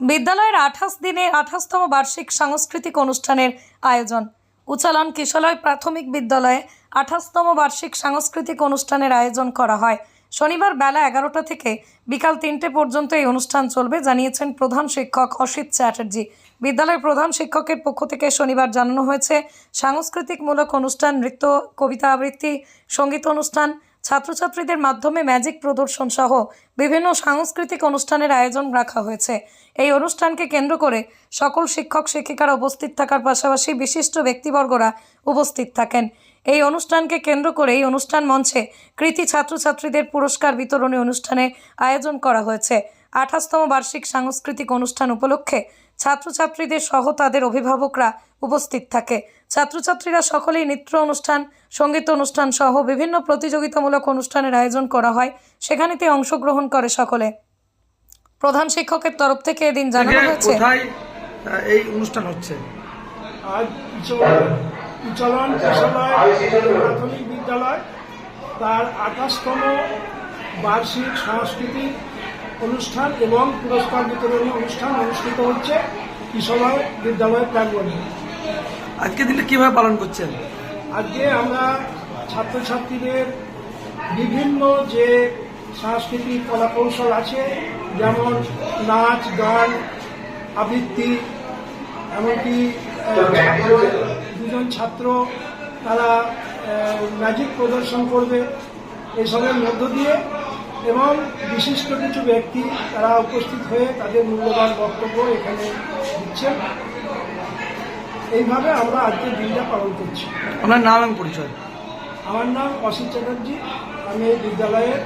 বিদ্যালয়ের আঠাশ দিনে আঠাশতম বার্ষিক সাংস্কৃতিক অনুষ্ঠানের আয়োজন। উচালন কিশলয় প্রাথমিক বিদ্যালয়ে আঠাশতম বার্ষিক সাংস্কৃতিক অনুষ্ঠানের আয়োজন করা হয়। শনিবার বেলা এগারোটা থেকে বিকাল তিনটে পর্যন্ত এই অনুষ্ঠান চলবে, জানিয়েছেন প্রধান শিক্ষক অসিত চ্যাটার্জি। বিদ্যালয়ের প্রধান শিক্ষকের পক্ষ থেকে শনিবার জানানো হয়েছে, সাংস্কৃতিকমূলক অনুষ্ঠান, নৃত্য, কবিতা আবৃত্তি, সংগীত অনুষ্ঠান ছাত্রছাত্রীদের মাধ্যমে ম্যাজিক প্রদর্শন সহ বিভিন্ন সাংস্কৃতিক অনুষ্ঠানের আয়োজন রাখা হয়েছে। এই অনুষ্ঠানকে কেন্দ্র করে সকল শিক্ষক, শিক্ষিকারা উপস্থিত থাকার পাশাপাশি বিশিষ্ট ব্যক্তিবর্গরা উপস্থিত থাকেন। এই অনুষ্ঠানকে কেন্দ্র করে এই অনুষ্ঠান মঞ্চে কৃতি ছাত্রছাত্রীদের পুরস্কার বিতরণী অনুষ্ঠানে আয়োজন করা হয়েছে। আঠাশতম বার্ষিক সাংস্কৃতিক অনুষ্ঠান উপলক্ষে ছাত্রছাত্রীদের সহ তাদের অভিভাবকরা উপস্থিত থাকে। ছাত্রছাত্রীরা সকলেই নৃত্য অনুষ্ঠান সংগীত অনুষ্ঠান সহ বিভিন্ন প্রতিযোগিতামূলক অনুষ্ঠানের আয়োজন করা হয়। সেখানেতে অংশগ্রহণ করে সকলে। প্রধান শিক্ষকের তরফ থেকে এদিন জানানো হয়েছে এই অনুষ্ঠান হচ্ছে? আজ প্রাথমিক বিদ্যালয়। তার আঠাশতম বার্ষিক সাংস্কৃতিক অনুষ্ঠান এবং পুরস্কার বিতরণী অনুষ্ঠান অনুষ্ঠিত হচ্ছে কিশোরয় বিদ্যালয়ের প্রাঙ্গণে। আজকে দিনটা কীভাবে পালন করছেন? আজকে আমরা ছাত্রছাত্রীদের বিভিন্ন যে সাংস্কৃতিক কলাকৌশল আছে যেমন নাচ গান আবৃত্তি এমনকি দুজন ছাত্র তারা ম্যাজিক প্রদর্শন করবে এসবের মধ্য দিয়ে এবং বিশিষ্ট কিছু ব্যক্তি তারা উপস্থিত হয়ে তাদের মূল্যবান বক্তব্য এখানে দিচ্ছেন। এইভাবে আমরা আজকের দিনটা পালন করছি। আপনার নাম এবং পরিচয়? আমার নাম অসিত চ্যাটার্জি। আমি এই বিদ্যালয়ের।